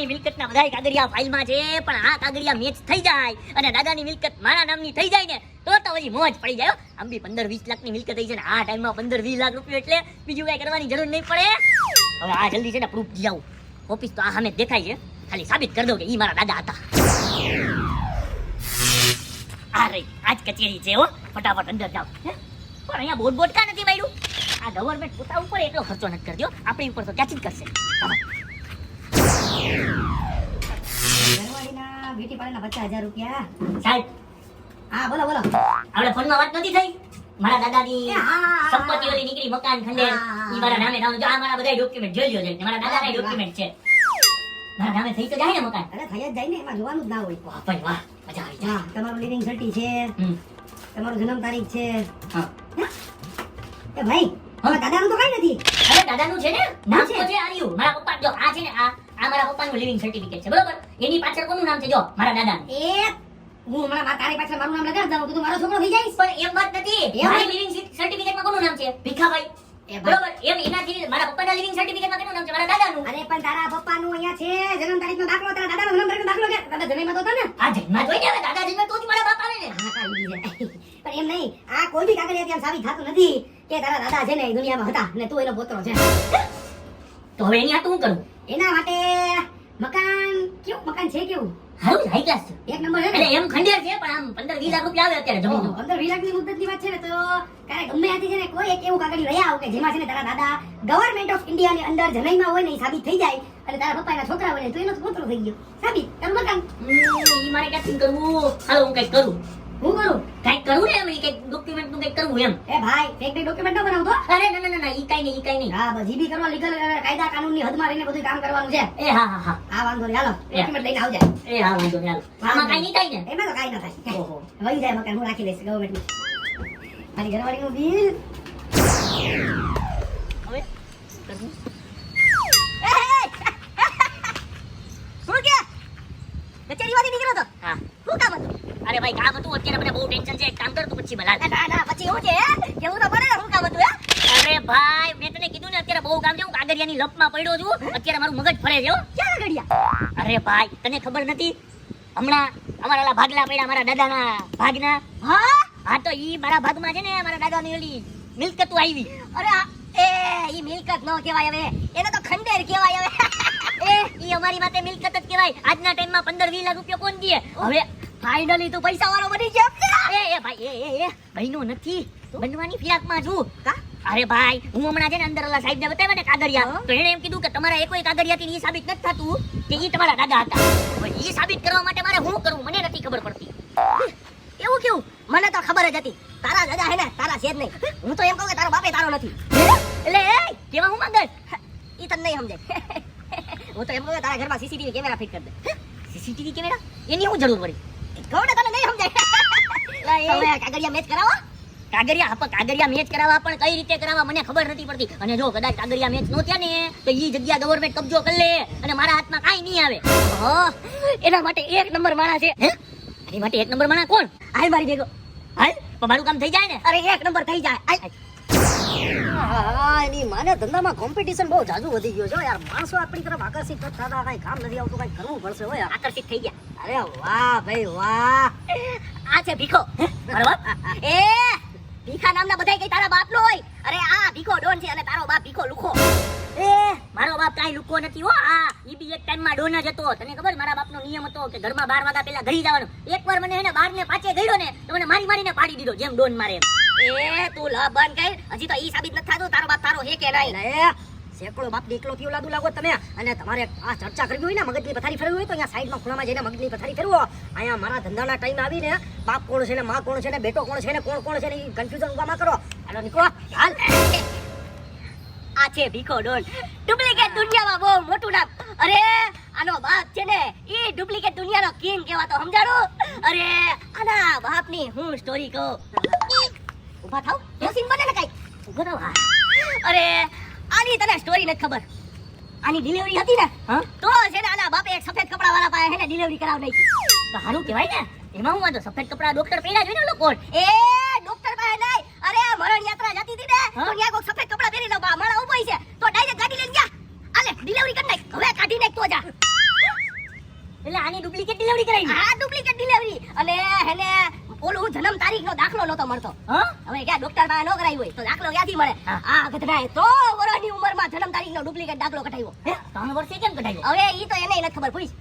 દાદાની મિલકતના બધાય કાગળિયા ફાઇલમાં છે, પણ આ કાગળિયા મેચ થઈ જાય અને દાદાની મિલકત મારા નામની થઈ જાય ને, તો તો પછી મોજ પડી જાય. આમ પંદર વીસ લાખની મિલકત થઈ છે ને, આ ટાઈમમાં પંદર વીસ લાખ રૂપિયા એટલે બીજું કઈ કરવાની જરૂર નહીં પડે. હવે આ જલ્દી છે ને પ્રૂફ લઈ આવું. ઓફિસ તો આ સામે દેખાય છે. ખાલી સાબિત કરી દો કે ઈ મારા દાદા હતા. આ રહી આજ કચેરી છે હો. ફટાફટ અંદર જાઓ? પણ અહીંયા બોટ બોટ કા નથી માર્યું? આ ગવર્મેન્ટ પોતા ઉપર એટલો ખર્ચો નથી કરજો. આપણી ઉપર તો ક્યાંથી જ કરશે. આમાં. ઘરવાળીના પચાસ હજાર રૂપિયા. સાહેબ હા બોલો બોલો. આપણે ફોનમાં વાત નથી થઈ? મારા દાદાની એ હા, હા, હા. સંપત્તિ ઓલી નીકળી મકાન ખંડેર. ઈ મારા નામે નામ જો આ મારા બધા ડોક્યુમેન્ટ જોઈ લ્યો છે. મારા દાદાના ડોક્યુમેન્ટ છે. મારા નામે થઈ તો જાય ને મકાન. અરે થઈ જ જાય ને. એમાં જોવાનું જ ના હોય. વાહ ભાઈ વાહ મજા આવી જાય. તમારું લિવિંગ સર્ટી છે. તમારું જન્મ તારીખ છે. હા. એ ભાઈ દાદાનું તો કઈ નથી. અરે દાદાનું છે ને? નામ? તો છે આર્યું. મારા પપ્પા જો આ છે ને આ આ મારા પપ્પાનું લિવિંગ સર્ટિફિકેટ છે બરોબર? એની પાછળ કોનું નામ છે? જો મારા દાદાનું. એ હું હમણાં મારા તારી પાછળ મારું નામ લગાડ દઉં તો મારો છોકરો થઈ જઈશ. પણ એમ વાત નથી. મારી. લિવિંગ સર્ટિફિકેટમાં કોનું નામ છે? ભીખાભાઈ. બરોબર? એમ એનાથી મારા પપ્પાના લિવિંગ સર્ટિફિકેટમાં કેનું નામ છે? મારા દાદાનું. અરે પણ તારા પપ્પાનું અહીંયા છે. જન્મ તારીખનો દાખલો તારા દાદાનો જન્મ તારીખનો દાખલો કે દાદા જન્મમાં તો હતો ને? આ જન્મા જોઈને હવે દાદા જન્મ તો જ મારા બાપ આવે ને. હા, પણ એમ નહીં આ કોઈ બી કાગળિયાથી એમ સાબિત થતું નથી. કે તારા દાદા છે ને એ દુનિયામાં હતા ને તું એનો પોતરો છે. તો હવે એની હું કરું? એના માટે મકાન કેવું? મકાન છે કેવું? હારું હાઈ ક્લાસ છે. એક નંબર છે એટલે એમ ખંડેર છે પણ આમ પંદર વીસ લાખ રૂપિયા આવે અત્યારે ઓહો, જમીનનો પંદર વીસ લાખની મુદ્દતની વાત છે ને તો કાંઈ ગમે ત્યાંથી છે ને કોઈ એક એવું કાગળ રહ્યા આવો કે જેમાં છે ને તારા દાદા ગવર્મેન્ટ ઓફ ઇન્ડિયાની અંદર જનઈમાં હોય ને એ સાબિત થઈ જાય અને તારા પપ્પાના છોકરા હોય ને તો એનો પોતરો થઈ ગયો. સાબિત? તારું મકાન? ઈ મારે ક્યાંથી કરવું? હાલો હું કંઈક કરું. હું કરું? કંઈક કરું ને એમ કંઈક ડોક્યુમેન્ટનું કંઈક કરવું એમ. એ ભાઈ ફેક ફેક ડોક્યુમેન્ટ ન બનાવતો? અરે ના ના ના, ના ઈ કઈ નહીં ઈ કઈ નહીં. હા બધી બી કરવા લીગલ કાયદા કાનૂનની હદમાં રહીને બધું કામ કરવાનું છે. એ હા હા હા. આ વાંધો નહીં હાલો ડોક્યુમેન્ટ લઈને આવજે. એ હા વાંધો નહીં હાલો. આમાં કઈ નહીં. થાય ને? એમાં તો કઈ ન થાય. ઓહો. વહી જાય મકાન હું રાખી લઈશ ગવર્મેન્ટનું મારી ઘરવાળીનું બિલ હવે શું કરવું? શું કે કચેરીમાંથી નીકળ્યો તો હા શું કામ હતું અરે ભાઈ કામ હતું અત્યારે મને બહુ ટેન્શન છે. એક કામ કર તું પછી ભલા ના ના પછી એવું છે કેવું તો પડે શું કામ હતું અરે ભાઈ મેં તને કીધું ને અત્યારે બહુ કામ છે હું કાગળિયાની લપમાં પડ્યો છું. અત્યારે મારું મગજ ફરે છે ક્યાં ગડિયા અરે ભાઈ તને ખબર નથી? હમણાં અમારા ભાગલા પડ્યા મારા દાદાના ભાગના. હા? હા તો ઈ મારા ભાગમાં છે ને મારા દાદાની ઓલી મિલકતો આવી. અરે એ ઈ મિલકત નો કહેવાય હવે. એને તો ખંડેર કહેવાય હવે. એ ઈ અમારી માટે મિલકત જ કહેવાય. આજના ટાઈમમાં પંદર વીસ લાખ રૂપિયા કોણ દે? હવે ફાઇનલી તો પૈસા વાળો બની ગયો. એ એ ભાઈ એ એ બહેનો નથી. બનવાની ફિરાકમાં છું. કા? અરે ભાઈ હું હમણાં છે ને અંદર ઓલા સાહેબને બતાવ્યા ને કાગરિયા હા. તો એણે એમ કીધું કે તમારા એકોય કાગળિયાથી એ સાબિત નથી થતું કે એ તમારા દાદા હતા. એ સાબિત કરવા માટે મારે શું કરવું? મને નથી ખબર પડતી. એવું કેવું? મને તો ખબર જ હતી. તારા દાદા હે ને તારા છે જ નહીં. હું તો એમ કહું કે તારો બાપે તારો નથી. એટલે એ કેવા હું માંગસ? એ તને નહીં સમજે હું તો એમ કહું કે તારા ઘરમાં સીસીટીવી કેમેરા ફિટ કરી દે. CCTV camera? એની શું જરૂર પડી? કહું તને નહીં સમજાય. તમે કાગળિયા મેચ કરાવો. કાગરિયા હા, કાગરિયા મેચ કરાવવા પણ કઈ રીતે કરાવવા મને ખબર નથી પડતી. અને જો કદાચ કાગરિયા મેચ નો થયા ને તો ઈ જગ્યા ગવર્મેન્ટ કબજો કરી લે અને મારા હાથમાં કાઈ નહીં આવે. હા એના માટે એક નંબર માણા છે. એની માટે એક નંબર માણા કોણ? હાલ મારી ભેગો. હાલ મારું કામ થઈ જાય ને? અરે એક નંબર થઈ જાય. એની માને ધંધામાં કોમ્પિટિશન બહુ જાજુ વધી ગયો છે યાર. માણસો આપણી તરફ આકર્ષિત થતા થતા કઈ કામ નથી આવતું કઈ કરવું પડશે હોય આકર્ષિત થઈ ગયા. અરે વાહ ભાઈ વાહ. આ છે ભીખો. બરોબર? એ ભીખા નામના બધાય કઈ તારા બાપનો હોય? અરે આ ભીખો ડોન છે અને તારો બાપ ભીખો લુખો. એ? મારો બાપ કાંઈ લુકો નથી હો. આ ઈ બી એક ટાઈમમાં ડોન જ હતો. તને ખબર મારા બાપનો નિયમ હતો કે ઘરમાં બાર વાગ્યા પહેલા ઘડી જવાનું. એકવાર મને એને બાર ને પાછે ગયો ને તો મને મારી મારીને પાડી દીધો જેમ ડોન મારે એમ. એ તું લબન કઈ? હજી તો ઈ સાબિત નથી થતું. તારો બાપ તારો હે કે નહીં? એ સેકડો બાપ દીકલો થયો લાદુ લાગો તમે. અને તમારે આ ચર્ચા કરવી હોય ને મગજની પથારી ફેરવી હોય તો અહીંયા સાઈડમાં ખૂણામાં જઈને મગજની પથારી ફેરવો. અહીંયા મારા ધંધાના ટાઈમ આવીને બાપ કોણ છે ને માં કોણ છે ને બેટો કોણ છે ને કોણ કોણ છે ને ઈ કન્ફ્યુઝન ઊભા માં કરો. હાલો નીકળો. હાલ. આ છે ભીખો ડોન ડુપ્લિકેટ દુનિયામાં બહુ મોટું નામ. અરે આનો બાપ છે ને એ ડુપ્લિકેટ દુનિયાનો કિંગ કહેવાતો સમજાડું અરે આના બાપની હું સ્ટોરી કહું. ઊભા થાવ. જોસીન બને ને કઈ ઊભો થાવ અરે આની તને સ્ટોરી નથી ખબર. આની ડિલિવરી હતી ને તો છે ને આના બાપે એક સફેદ કપડા વાળા પાસે હેને ડિલિવરી કરાવ નાખી. તો સારું કહેવાય ને એમાં હું વાંધો સફેદ કપડા ડોક્ટર પહેર્યા જ હોય ને લોકો એ ડોક્ટર પાસે નહીં અરે આ મરણ યાત્રા જતી હતી ને તો ત્યાં કોઈ સફેદ કપડા પહેરી લો મારા ઊભો છે. તો ડાયરેક્ટ ગાડી લઈને જા. આલે ડિલિવરી કરી નાખ. હવે કાઢી નાખ તો જા. એટલે આની ડુપ્લિકેટ ડિલિવરી કરાવી આ ડુપ્લિકેટ ડિલિવરી અને એને ઓલું જન્મ તારીખનો દાખલો નતો મળતો. હવે ક્યાં ડોક્ટર પાસે નો કરાવી હોય તો દાખલો ક્યાંથી મળે? આ ગધડાએ તો વર્ષની ઉંમરમાં જન્મ તારીખનો ડુપ્લિકેટ દાખલો કઢાવ્યો. ત્રણ વર્ષે કેમ કઢાવ્યો? હવે ઈ તો એને નથી ખબર પૂછ.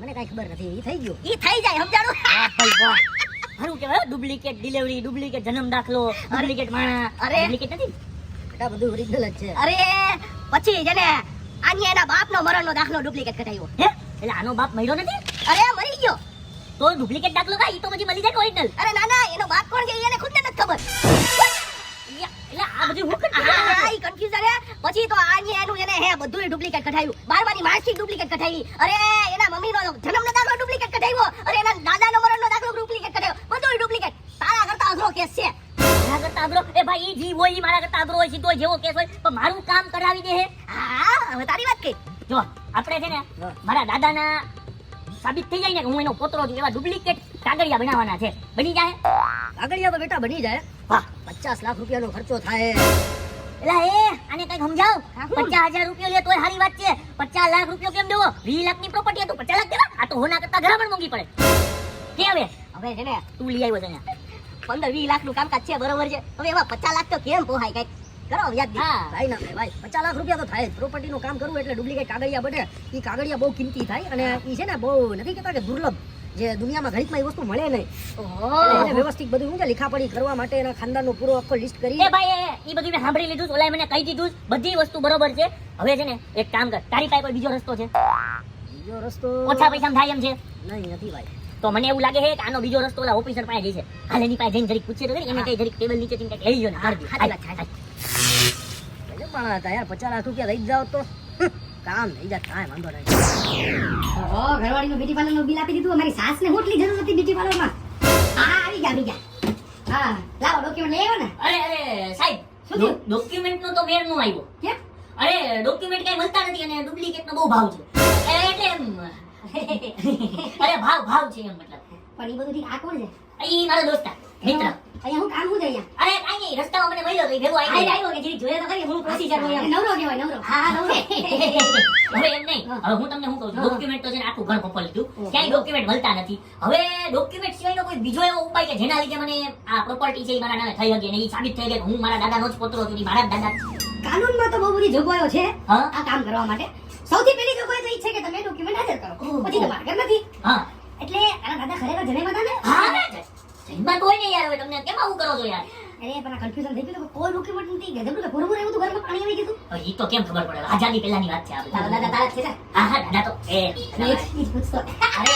મને કઈ ખબર નથી ઈ થઈ ગયું. ઈ થઈ જાય સમજાણું? સારું કહેવાય ડુપ્લિકેટ ડિલિવરી ડુપ્લિકેટ જન્મ દાખલો ડુપ્લિકેટ માણા અરે. ડુપ્લિકેટ નથી? બેટા બધું ઓરિજિનલ જ છે. અરે પછી જેને આની એના બાપનો મરણનો દાખલો ડુપ્લિકેટ કઢાવ્યો. હે? એટલે આનો બાપ મર્યો નથી? અરે મરી ગયો. તો ડુપ્લિકેટ દાખલો કાઈ ઈ તો પછી મળી જાય ઓરિજિનલ અરે ના ના એનો બાપ કોણ છે એને ખુદને નથી ખબર. એટલે આ બધું હું આ કન્ફ્યુઝ અરે પછી તો આની એનું એને હે બધુંય ડુપ્લિકેટ કઢાયું. બારમાની માર્કશીટ ડુપ્લિકેટ કઢાવી અરે એના મમ્મીનો જન્મનો દાખલો ડુપ્લિકેટ કઢાવ્યો. અરે એના દાદાનો મરણનો દાખલો ડુપ્લિકેટ કઢાવ્યો. બધુંય ડુપ્લિકેટ તારા કરતા અઘરો કેસ છે. મારા કરતા અઘરો? એ ભાઈ ઈ જીવ હોય ઈ મારા કરતા અઘરો હોય સીધો જેવો કેસ હોય. પણ મારું કામ કરાવી દે હે. હા હવે તારી વાત કઈ? જો આપણે છે ને. મારા દાદાના સાબિત થઈ જાય ને કે હું એનો પોતરો છું એવા ડુપ્લિકેટ કાગળિયા બનાવવાના છે. બની જાય? આગળિયા તો બેટા બની જાય. વાહ પચાસ લાખ રૂપિયાનો ખર્ચો થાય. એલા એ આને કંઈક સમજાવ? પચાસ હજાર રૂપિયા લે તોય સારી વાત છે. પચાસ લાખ રૂપિયા કેમ દેવો? વીસ લાખની પ્રોપર્ટી તો પચાસ લાખ દેવા? આ તો હોના કરતા ઘણા પણ મોંઘી પડે. કે હવે? હવે છે ને તું લઈ આવ્યો છે પંદર વીસ લાખનું કામકાજ છે બરોબર છે. હવે એવા પચાસ લાખ તો કેમ પોહાય કંઈક? કરો યાદ હા. ભાઈ ના ભાઈ પચાસ લાખ રૂપિયા તો થાય પ્રોપર્ટી નું કામ કરવું એટલે ડુપ્લિકેટ કાગળિયા બને. એ કાગળિયા બહુ કિંમતી થાય અને એ છે ને બહુ નથી કહેતા કે દુર્લભ. જે દુનિયામાં ગણિતમાં એ વસ્તુ મળે નહીં. એને વ્યવસ્થિત બધું શું છે? લીખાપડી કરવા માટે એના ખાનદાનનો પૂરો આખો લિસ્ટ કરી. એ ભાઈ એ બધું મેં સાંભળી લીધું. ઓલાએ મને કહી દીધું બધી વસ્તુ બરોબર છે. હવે છે ને એક કામ કર. તારી પાસે કોઈ બીજો રસ્તો છે? બીજો રસ્તો ઓછા પૈસામાં થાય એમ છે? નહીં નથી ભાઈ. તો મને એવું લાગે છે કે આનો બીજો રસ્તો ઓલા ઓફિસર પાસે જઈ છે. હાલ એની પાસે જઈને જરીક પૂછીએ તો એને કઈ જરીક ટેબલ નીચે કઈ લઈ જો ને. હાલ, ગજબ હતા યાર પચાસ લાખ રૂપિયા લઈ જ જાઓ તો. કામ થઈ જાય કાંઈ વાંધો નહીં. ઓ ઘરવાળીનું બ્યુટી પાર્લરનું બિલ આપી દીધું અમારી સાસને હોટલી જરૂર હતી બ્યુટી પાર્લરમાં હા આવી ગયા આવી ગયા. હા લાવો ડોક્યુમેન્ટ લઈ આવ્યો ને? અરે અરે સાહેબ શું થયું? ડોક્યુમેન્ટ નો તો મેળ નો આવ્યો. કેમ? અરે ડોક્યુમેન્ટ કઈ મળતા નથી અને ડુપ્લિકેટ નો બહુ ભાવ છે. એટલે એમ અરે ભાવ ભાવ છે એમ મતલબ. પણ એ બધું ઠીક આ કોણ છે? ઈ મારા દોસ્તા મિત્ર. અહીંયા હું કામ હું અહીંયા અરે કાંઈ નહીં રસ્તામાં મને મળ્યો તો ભેગો આવી આવ્યો કે જેવી જોઈએ તો ખરી હું પ્રોસીજર હોય નવરો કહેવાય નવરો. હા નવરો. હવે એમ નહીં. હવે હું. તમને શું કહું છું? ડોક્યુમેન્ટ તો છે ને આખું ઘર પપ્પા લીધું. ક્યાંય ડોક્યુમેન્ટ મળતા નથી. હવે ડોક્યુમેન્ટ સિવાયનો કોઈ બીજો એવો ઉપાય કે જેના લીધે મને આ પ્રોપર્ટી છે એ મારા નામે થઈ શકે ને એ સાબિત થઈ જાય કે હું મારા દાદાનો જ પોતરો છું મારા દાદા કાનૂનમાં તો બહુ બધી જોગવાઈઓ છે હા? આ કામ કરવા માટે. સૌથી પહેલી જોગવાઈ તો એ છે કે તમે ડોક્યુમેન્ટ હાજર કરો. પછી તમારા ઘર નથી. હા. એટલે તારા દાદા ખરેખર જણે હતા ને હા જન્મા તો હોય ને યાર હવે તમને કેમ આવું કરો છો યાર? અરે પણ આ કન્ફ્યુઝન થઈ ગયું કોઈ ડોક્યુમેન્ટ નથી. ગજબ કે પૂરું એવું તો ઘરમાં પાણી આવી ગયું હવે ઈ તો કેમ ખબર પડે? આઝાદી પહેલાની વાત છે આ બધા. દાદા તારા છે હા હા દાદા તો એ ઈ પૂછતો. અરે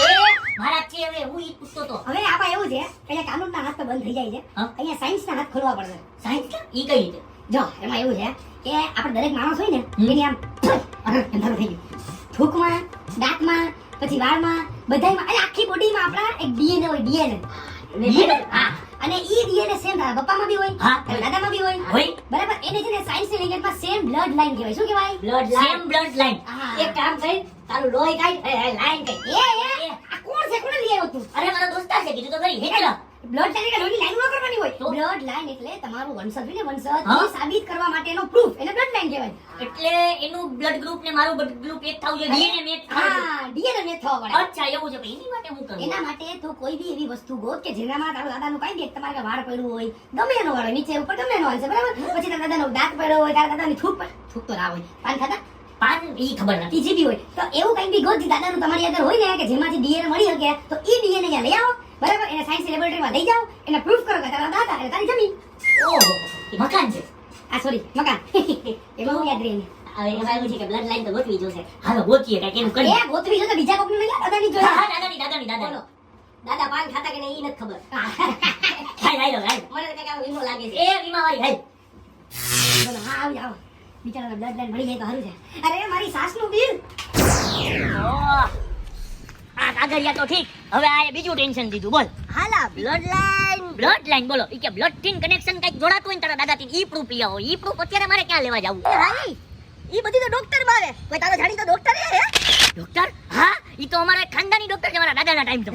મારા છે હવે હું ઈ પૂછતો તો. હવે આપા એવું છે કે કાનૂન ના હાથ તો બંધ થઈ જાય છે. અહીંયા સાયન્સ ના હાથ ખોલવા પડશે સાયન્સ ઈ કઈ રીતે? જો એમાં એવું છે કે આપણે દરેક માણસ હોય ને એની આમ અંધારું થઈ ગયું. થૂકમાં દાંતમાં પછી વાળમાં બધાયમાં અને આખી બોડીમાં આપણા એક ડીએનએ હોય ડીએનએ અને ઈ? ડીએનએ સેમ પપ્પામાં બી હોય હા. દાદામાં બી હોય. હોય. બરાબર? એને છે ને સાયન્સની લેંગ્વેજમાં સેમ બ્લડ લાઈન કહેવાય. શું કહેવાય? Blood same blood line. એક કામ કરી તારું લોહી કાઢ. લાઈન કાઢ. એ એ આ કોણ છે? કોણ લઈ આવ્યો તું? અરે મારો દોસ્તાર છે કીધું તો ખરી. હે ચલો બ્લડ લાઈન એટલે લોહીની લાઈન ન કરવાની હોય. બ્લડ લાઈન એટલે તમારું વંશજ ને વંશજ સાબિત કરવા માટેનો પ્રૂફ એને બ્લડ લાઈન કહેવાય. એટલે એનું બ્લડ ગ્રુપ ને મારું બ્લડ ગ્રુપ એક થવું જોઈએ ડીએનએ મેચ હા ડીએનએ મેચ થવા પડે. અચ્છા એવું છે એની માટે હું કરું? એના માટે તો કોઈ બી એવી વસ્તુ ગોત કે જેનામાં તારો દાદાનું કાઈ દેખ તમારે વાળ પડ્યું હોય ગમે એનો વાળ નીચે ઉપર ગમે એનો હાલશે બરાબર? પછી તારા દાદાનો દાંત પડ્યો હોય તારા દાદાની થૂક થૂક તો ના હોય. પાન ખાતા પાન ઈ ખબર નથી. બીજી બી હોય. તો એવું કઈ બી ગોત દાદાનું તમારી અંદર હોય ને કે જેમાંથી ડીએનએ મળી શકે તો ઈ ડીએનએ લઈ આવો. બરાબર? એને સાયન્સ લેબોરેટરીમાં લઈ જાઓ એને પ્રૂફ કરો કે તારા દાદા અને તારી જમીન. ઓહો મકાન છે. આ સોરી મકાન. એમાં હું યાદ રહીને હવે એમાં એવું છે કે બ્લડ લાઈન તો ગોતવી જોશે. હાલો ગોતીએ કાંઈક એનું કરીએ. એ ગોતવી જો બીજા કોકને નહીં દાદાની હા હા દાદાની દાદાની દાદાની. દાદા પાન ખાતા કે નહીં ઈ નથી ખબર. મને આવું વીમો લાગે છે. એ બોલો હા આવી જાઓ. બિચારાને બ્લડ લાઈન મળી જાય તો સારું છે. અરે મારી સાસનું બિલ. ઓહ, આ કાગળિયા તો ઠીક. હવે આ બીજું ટેન્શન દીધું. બોલ. હાલા બ્લડ લાઈન બ્લડ લાઈન બોલો. ઈ કે બ્લડથી કનેક્શન કંઈક જોડાતું હોય તારા તારા દાદાથી ઈ પ્રૂફ લઈ આવો ઈ પ્રૂફ અત્યારે મારે ક્યાં લેવા જવું? હાઈ ઈ બધી તો ડોક્ટરમાં કોઈ તારો જાણી તો ડોક્ટર હે? ડોક્ટર હા? ઈ તો અમારા ખાનદાની ડોક્ટર છે મારા દાદાના ટાઈમ તો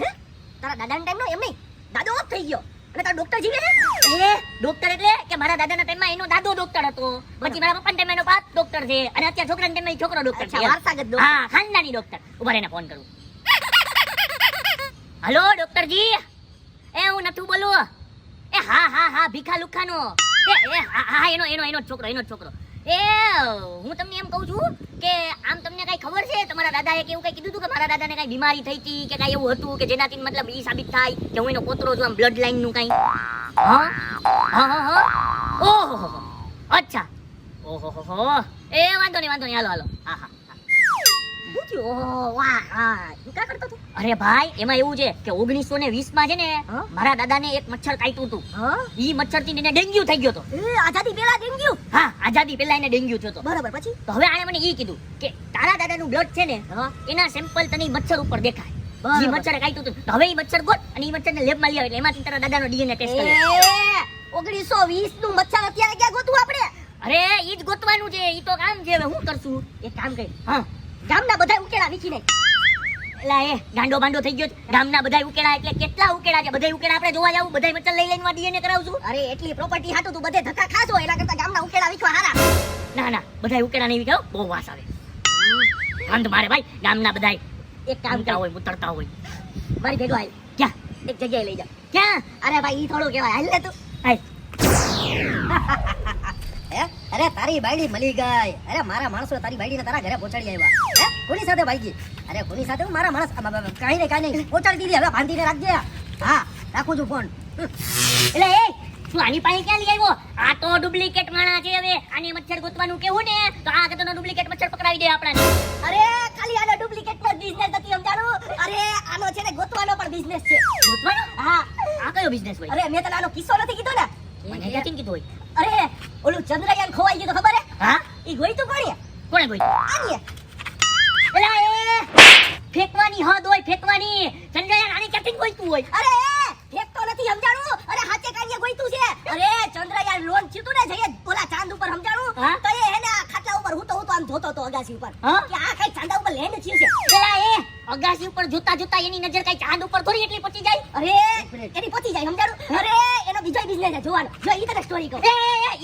તારા દાદાના ટાઈમ નો એમ નહીં. દાદો ઓફ થઈ ગયો. અને તારો ડોક્ટર જીવે એ ડોક્ટર એટલે કે મારા દાદાના ટાઈમમાં એનો દાદો ડોક્ટર હતો. પછી મારા પપ્પાના ટાઈમમાં એનો બાપ ડોક્ટર છે. અને અત્યારે છોકરાના ટાઈમમાં છોકરો ડોક્ટર છે. વારસાગત ડોક્ટર. હા ખાનદાની ડોક્ટર ઊભા રહીને ફોન કરું. હલો ડોક્ટરજી. એ હું નથી બોલું. એ હા હા હા ભીખા લુખાનો. એ એ હા હા એનો એનો એનો છોકરો એનો છોકરો. એ હું તમને એમ કહું છું કે આમ તમને કઈ ખબર છે? તમારા દાદાએ કે એવું કઈ કીધું હતું કે મારા દાદાને કઈ બીમારી થઈ હતી કે કઈ એવું હતું કે જેનાથી મતલબ એ સાબિત થાય કે હું એનો પોતરો છું આમ બ્લડ લાઈનનું કઈ? હા? હા હા ઓહો. અચ્છા. ઓહો હો એ વાંધો નહીં વાંધો નહીં. હાલો હાલો. હા હા ઓહો, વાહ, હા. તું કરતો હતો? અરે ભાઈ એમાં એવું છે કે ઓગણીસો ને વીસમાં છે ને મારા મારા દાદાને એક મચ્છર કાટ્યું હતું. ઈ મચ્છરથી એને ડેન્ગ્યુ થઈ ગયો હતો. આઝાદી પેલા ડેન્ગ્યુ. હા આઝાદી પેલા એને ડેન્ગ્યુ થયો હતો. બરાબર, પછી? તો હવે આને મને ઈ કીધું કે તારા દાદાનું બ્લડ છે ને એના સેમ્પલ તને મચ્છર ઉપર દેખાય. ઈ મચ્છર કાટ્યું હતું. હવે ઈ મચ્છર ગોત અને ઈ મચ્છરને લેબમાં લઈ આવે એટલે એમાંથી તારા દાદાનો ડીએનએ ટેસ્ટ કરે. ઓગણીસો વીસનું મચ્છર અત્યારે ક્યાં ગોતવું આપણે? અરે ઈ જ ગોતવાનું છે. ઈ તો કામ છે. હવે હું કરશું? એક કામ કરી. હા. ગામના બધા ઉકેલા વીખી નાખ. એલા એ ગાંડો બાંડો થઈ ગયો. ગામના બધા ઉકેડા એટલે કેટલા ઉકેડા છે? બધા ઉકેડા આપણે જોવા જાવું. બધા મચલ લઈ લઈને ડીએનએ કરાવશું અરે એટલી પ્રોપર્ટી હાટું તું બધે ધક્કા ખાશો એના કરતા ગામના ઉકેડા વિખવા હારા. ના ના બધા ઉકેડા નહીં વિખાવ. બહુ વાસ આવે. ગંધ મારે ભાઈ. ગામના બધા એક કામ કરતા હોય ઉતરતા હોય. મારી ભેગો આય. ક્યાં? એક જગ્યાએ લઈ જા ક્યાં? અરે ભાઈ ઈ થોડું કહેવાય. હાલ લે તું. આય હે અરે તારી બાયડી મળી ગઈ. અરે મારા માણસો તારી બાયડીને તારા ઘરે પહોંચાડી આવ્યા. હે કોની સાથે ભાઈજી અરે કોની સાથે? હું મારા માણસ કાઈ ને કાઈ નહીં કાંઈ નહીં. પહોંચાડી દીધી. હવે બાંધીને રાખજે. હા રાખું છું ફોન એટલે એ તું આની પાસે ક્યાં લઈ આવ્યો? આ તો ડુપ્લિકેટ માણા છે હવે. આને મચ્છર ગોતવાનું કેવું ને? તો આ કે ડુપ્લિકેટ મચ્છર પકડાવી દે આપણાને. અરે ખાલી આનો ડુપ્લિકેટ નો બિઝનેસ નથી સમજાણું? અરે આનો છે ને ગોતવાનો પણ બિઝનેસ છે. ગોતવાનો? હા. આ કયો બિઝનેસ હોય? અરે મેં તને આનો કિસ્સો નથી કીધો ને? મને ક્યાંથી કીધો હોય. અરે ઓલું ચંદ્રયાન ખોવાઈ ગયું તો ખબર હે? હા? ઈ ગોઈ તો કોણે? કોણે ગોઈ આની એલા એ ફેંકવાની હદ હોય ફેંકવાની. ચંદ્રયાન આની કેટિંગ ગોઈ તું હોય? અરે ફેંકતો નથી સમજાણું? અરે હાચે ગોઈ તું છે. અરે ચંદ્રયાન લોન છીતું તું ને જઈએ ઓલા ચાંદ ઉપર સમજાણું? તો એ હેને આ ખાટલા ઉપર હું તો હું તો આમ જોતો તો અગાસી ઉપર. કે આ કઈ ચાંદા ઉપર લેન્ડ થયું છે? પેલા એ અગાસી ઉપર જોતા જોતા એની નજર કઈ ચાંદ ઉપર થોડી એટલી પહોંચી જાય? અરે એની પતી જાય સમજાડું અરે એનો બીજો બિઝનેસ છે જોવાનો. જો ઈ તને સ્ટોરી કહું. એ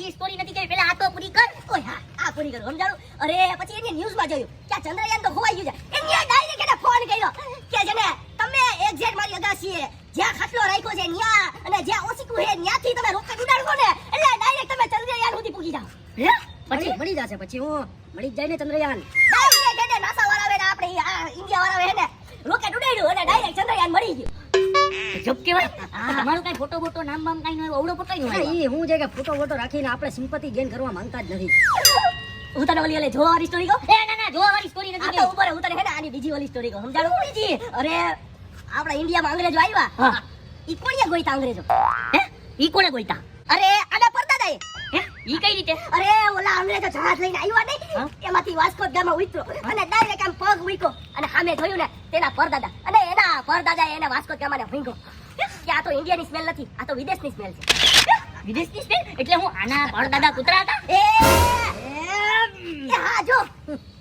ઈ સ્ટોરી નથી કરી પેલા આ તો પૂરી કર. ઓય હા આ પૂરી કર સમજાડું અરે પછી એની ન્યૂઝમાં જોયું કે ચંદ્રયાન તો ખોવાઈ ગયું છે. એને ડાયરેક્ટ એને ફોન કર્યો કે છે ને તમે એક્ઝેક્ટ મારી અગાસી જ્યાં ખાટલો રાખ્યો છે ન્યા અને જ્યાં ઓસીકું હે ન્યાથી તમે રોકેટ ઉડાડો ને એટલે ડાયરેક્ટ તમે ચંદ્રયાન સુધી પૂકી જાઓ હે પછી મળી? જશે પછી હું મળી જાય ને ચંદ્રયાન. નાસા વાળા ને આપણે ઇન્ડિયા વાળા ને રોકેટ ઉડાડ્યું અને ડાયરેક્ટ ચંદ્રયાન મળી ગયું. જબ કેવાય તમારું કઈ ફોટો બોટો નામ બામ કઈ નો અવડો ફોટો હું કે ફોટો રાખીને આપણે સિમ્પતિ ગેન કરવા માંગતા જ નથી. હું તને ઓલી ઓલે જોવા વાળી સ્ટોરી કહું? એ ના ના જોવા વાળી સ્ટોરી આ નથી તો ઉપર હું તને હે ને આની બીજી વાળી સ્ટોરી કહું. બીજી? અરે આપણા ઇન્ડિયામાં અંગ્રેજો આવ્યા. ઈ ગોઈતા અંગ્રેજો? હે? ઈ કોણે ગોઈતા? અરે ઈ કઈ રીતે? અરે ઓલા અંગ્રેજો જહાજ લઈને આવ્યા નહીં એમાંથી વાસ્કો દ ઉતરો અને ડાયરેક્ટ આમ પગ મૂક્યો અને સામે જોયું ને તેના પરદાદા. અને એના પરદાદા એને વાસ્કો ગામાને ભૂંક્યો કે આ તો ઇન્ડિયાની સ્મેલ નથી આ તો વિદેશની સ્મેલ છે. વિદેશની સ્મેલ એટલે હું આના પરદાદા કૂતરા હતા? એ એ હા જો.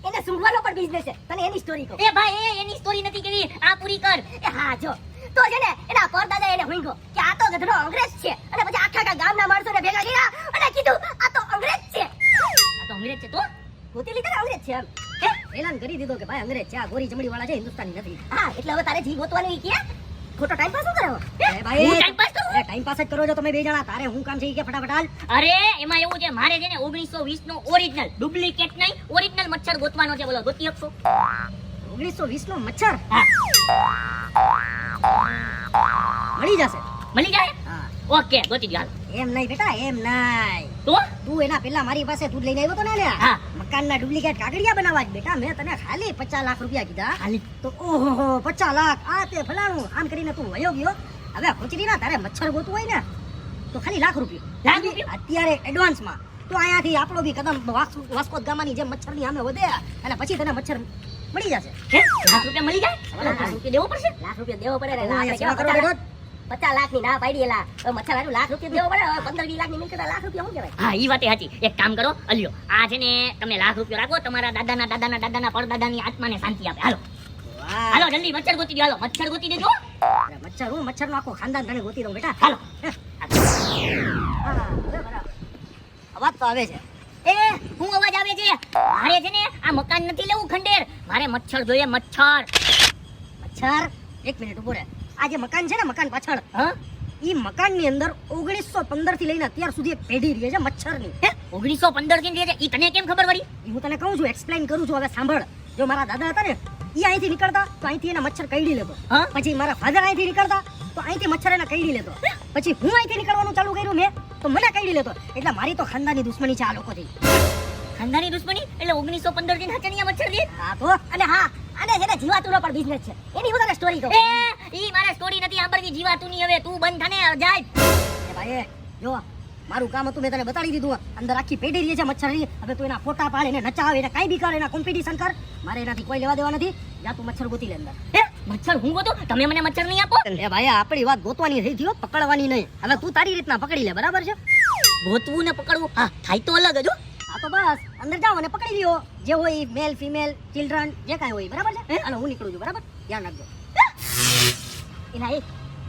એને સુંઘવાનો પણ બિઝનેસ છે. તને એની સ્ટોરી કહું. એ ભાઈ એ એની સ્ટોરી નથી કેવી. આ પૂરી કર. એ હા જો. તો છે ને એના પરદાદા એને હુંગો કે આ તો ગધડો અંગ્રેજ છે. અને પછી આખા આખા ગામના માણસોને ભેગા કર્યા અને કીધું આ તો અંગ્રેજ છે. આ તો અંગ્રેજ છે તો? ગોતી લીધા અંગ્રેજ છે એમ. હે? એલાન કરી દીધો કે ભાઈ અંગ્રેજ છે આ ગોરી ચમડી વાળા છે હિન્દુસ્તાની નથી. હા એટલે હવે તારે જી ગોતવાનું કે? ખોટો ટાઈમ પાસ કરો? હું? time pass કરું? ટાઈમ પાસ જ કરો છો તમે બે જણા. તારે હું કામ છે કે ફટાફટ હાલ. અરે એમાં એવું છે મારે છે ને ઓગણીસો વીસ નો ઓરિજિનલ ડુપ્લિકેટ નહીં ઓરિજિનલ મચ્છર ગોતવાનો છે. બોલો ગોતી આપશો ઓગણીસો વીસ નો મચ્છર? હા. મળી જશે. મળી જાય? ઓકે ગોતી દો એમ નહીં બેટા એમ નહીં. તો તું એના પેલા મારી પાસે દૂધ લઈને આવ્યો તો ને લ્યા. મકાનના ડુપ્લિકેટ કાગળિયા બનાવવા જ બેટા મેં તને ખાલી પચાસ લાખ રૂપિયા કીધા. ખાલી? તો ઓહો પચાસ લાખ આ તે ફલાણું. આમ કરીને તું વયો ગયો. હવે ખોચરી ના તારે મચ્છર ગોતું હોય ને તો ખાલી લાખ રૂપિયા. લાખ રૂપિયા? અત્યારે એડવાન્સમાં તો અહીંયાથી આપણો બી કદમ વાસ્કો ગામાની જેમ મચ્છરની સામે વધે. અને પછી તને મચ્છર મળી જશે. હે? લાખ રૂપિયા મળી જાય? લાખ રૂપિયા દેવો પડશે? લાખ રૂપિયા દેવો પડે પચાસ લાખની ના પાડી એલા. મચ્છર લાખ રૂપિયા દેવો પડે પંદર વીસ લાખની મિલકત લાખ રૂપિયા શું કહેવાય? હા એ વાત સાચી. એક કામ કરો અલ્યો આ છે ને તમે લાખ રૂપિયા રાખો તમારા દાદાના દાદાના દાદાના પરદાદાની આત્માને શાંતિ આપે. હાલો. હાલો જલ્દી મચ્છર ગોતી દો હાલો. મચ્છર ગોતી દેજો. મચ્છર હું મચ્છર નો આખો ખાનદાન તને ગોતી દઉં બેટા. હાલો. અવાજ તો આવે છે. એ હું અવાજ આવે છે? મારે છે ને આ મકાન નથી લેવું ખંડેર. મારે મચ્છર જોઈએ મચ્છર. મચ્છર? એક મિનિટ ઊભો રહે. આ જે મકાન છે ને મકાન પાછળ હા? ઈ મકાનની અંદર ઓગણીસો પંદરથી લઈને અત્યાર સુધી એક પેઢી રહી છે મચ્છરની. હે? ઓગણીસો પંદરથી છે? ઈ તને કેમ ખબર પડી? હું તને કહું છું એક્સપ્લેન કરું છું હવે સાંભળ. જો મારા દાદા હતા ને ઈ અહીંથી નીકળતા તો અહીંથી એના મચ્છર કઈડી લેતો. પછી મારા ફાધર અહીંથી નીકળતા તો અહીંથી મચ્છર એને કઈડી લેતો. પછી હું અહીંથી નીકળવાનું ચાલુ કર્યું મેં તો મને કઈડી લેતો. એટલે મારી તો ખાનદાની દુશ્મની છે આ લોકોથી. ખાનદાની દુશ્મની? એટલે ઓગણીસો પંદરથી હાચણિયા મચ્છર છે? હા તો? અને હા અને એને જીવાતુનો પણ બિઝનેસ છે. એની હું તને સ્ટોરી કહું. એ ઈ મારે સ્ટોરી નથી સાંભળવી જીવાતુની હવે. તું બંધ થાને જાય. એ ભાઈ જો મારું કામ હતું મેં તને બતાડી દીધું અંદર આખી પેઢી રહી છે મચ્છરની. હવે તું એના ફોટા પાડ એને નચાવે એને કાંઈ બી કર એના કોમ્પિટિશન કર. મારે એનાથી કોઈ લેવા દેવા નથી. જા તું મચ્છર ગોતી લે અંદર. હે? મચ્છર હું ગોતો? તમે મને મચ્છર નહીં આપો? એ ભાઈ આપણી વાત ગોતવાની રહી થયો પકડવાની નહીં. હવે તું તારી રીતના પકડી લે બરાબર છે? ગોતવું ને પકડવું? હા થાય તો અલગ જ હો. હા તો બસ. અંદર જાઓ અને પકડી લ્યો. જે હોય મેલ ફિમેલ ચિલ્ડ્રન જે કાંઈ હોય બરાબર છે? અને હું નીકળું છું બરાબર? ધ્યાન રાખજો. એના એ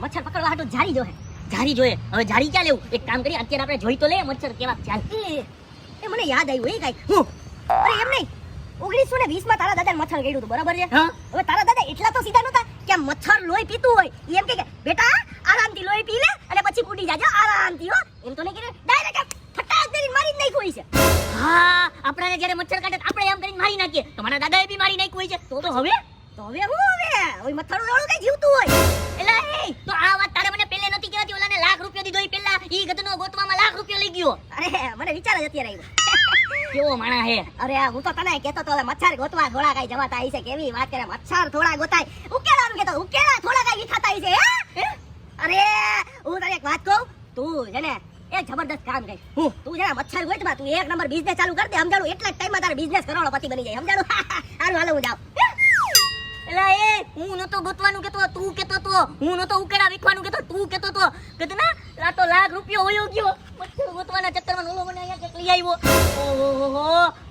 મચ્છર પકડવા હાટો જારી જો હે જારી જોઈએ હવે જારી ક્યાં લેવું? એક કામ કરીએ અત્યારે આપણે જોઈ તો લે મચ્છર કેવા ચાલ. એ મને યાદ આવ્યું એ કાંઈ. હું. અરે એમ નહીં. ઓગણીસો ને વીસમાં તારા દાદાને મચ્છર ગયું હતું બરાબર છે? હવે તારા દાદા એટલા તો સીધા નતા કે મચ્છર લોહી પીતું હોય. એમ કે કે, બેટા આરામથી લોહી પી લે અને પછી કૂટી જાજો આરામથી હો. એમ તો નહીં કે ડાયરેક્ટ ફટાક દેરી મારી નાખ્યું હોય છે હા આપણાને જ્યારે મચ્છર કાઢે આપણે એમ કરીને મારી નાખીએ. તો મારા દાદાએ બી મારી નાખ્યું હોય છે તો તો હવે? તો હવે હું હવે? ઓય મચ્છર ઓળું કઈ જીવતું હોય? એટલે એ તો આ વાત તારે મને પહેલે નથી કહેવાતી. ઓલાને લાખ રૂપિયા દીધો એ પહેલા ઈ ગધનો ગોતવામાં લાખ રૂપિયા લઈ ગયો. અરે મને વિચાર જ અત્યારે આવ્યો. કેવો માણા હે? અરે હું તો તને કેતો તો મચ્છર ગોતવા થોડા કઈ જવાતા છે કેવી વાત કરે? મચ્છર થોડા ગોતાય. ઉકેલાનું કેતો ઉકેલા થોડા કઈ વિખાતા હશે છે અરે હું તને એક વાત કહું? તું છે ને એક જબરદસ્ત કામ કર. હું? તું જરા મચ્છર ગોતમાં તું એક નંબર બિઝનેસ ચાલુ કર દે સમજાડું એટલા જ ટાઈમમાં તારે બિઝનેસ કરોડપતિ બની જાય સમજાડું હારું હાલો હું જાઉં. એટલે એ હું નતો ગોતવાનું કેતો તું કેતો તો હું નતો ઉકેડા વિખવાનું કેતો તું કેતો તો. કે ના તો લાખ રૂપિયો હોયો ગયો.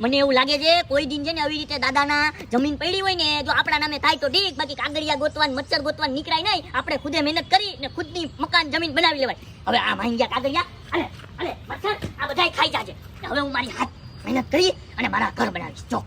મને એવું લાગે છે કોઈ દિન છે ને આવી રીતે દાદાના જમીન પડી હોય ને, જો આપણા નામે થાય તો ઠીક, બાકી કાગળિયા ગોતવાન, મચ્છર ગોતવાન નીકળાય નહીં. આપણે ખુદે મહેનત કરી ને ખુદની મકાન જમીન બનાવી લેવાય. હવે આ માંગ્યા કાગળિયા અને અને મચ્છર, આ બધાય ખાઈ જાજે. હવે હું મારી હાથ મહેનત કરી અને મારા ઘર બનાવીશ. જો.